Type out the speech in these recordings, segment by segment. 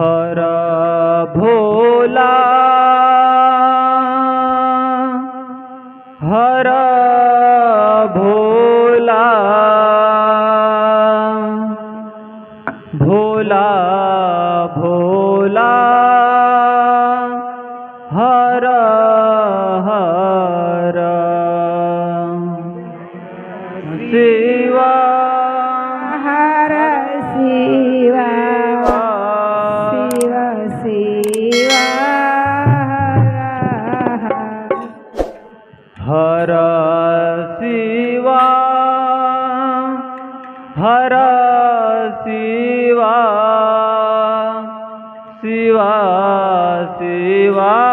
हर भोला। हर भोला। Bhola Bhola. हर हर। Shiva हर Shiva हर Shiva Shiva Shiva.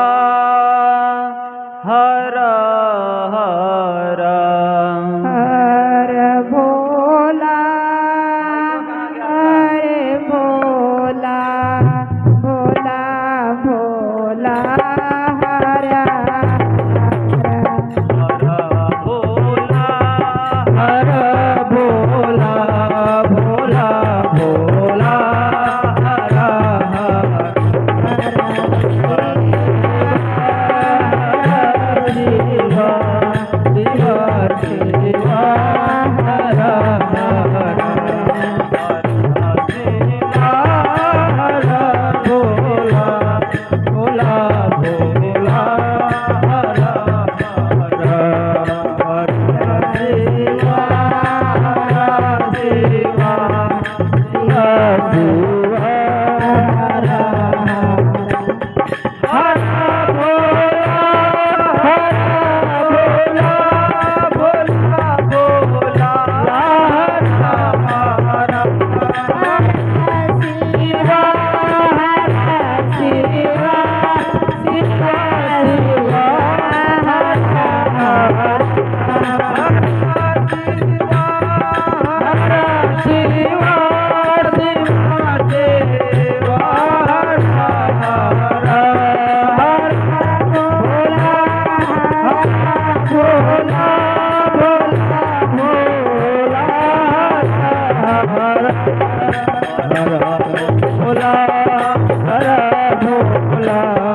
ভোলা